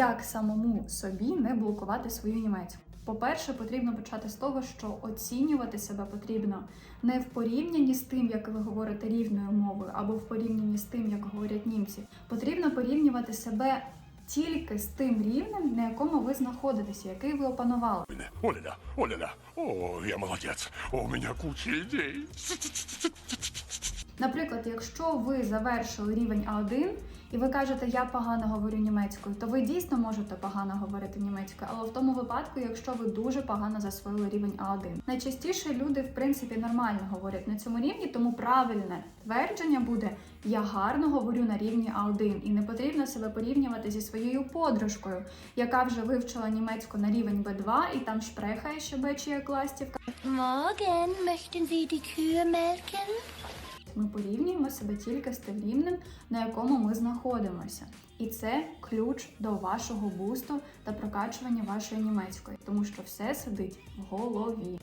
Як самому собі не блокувати свою німецьку? По-перше, потрібно почати з того, що оцінювати себе потрібно не в порівнянні з тим, як ви говорите рівною мовою, або в порівнянні з тим, як говорять німці. Потрібно порівнювати себе тільки з тим рівнем, на якому ви знаходитеся, який ви опанували. Оля-ля, оля-ля. О, я молодец. У меня куча идей. Наприклад, якщо ви завершили рівень А1 і ви кажете, я погано говорю німецькою, то ви дійсно можете погано говорити німецькою, але в тому випадку, якщо ви дуже погано засвоїли рівень А1. Найчастіше люди, в принципі, нормально говорять на цьому рівні, тому правильне твердження буде я гарно говорю на рівні А1, і не потрібно себе порівнювати зі своєю подружкою, яка вже вивчила німецьку на рівень Б2 і там шпрехає щебече як ластівка. Morgen möchten Sie die Kühe melken? Ми порівнюємо себе тільки з тим рівнем, на якому ми знаходимося. І це ключ до вашого бусту та прокачування вашої німецької, тому що все сидить в голові.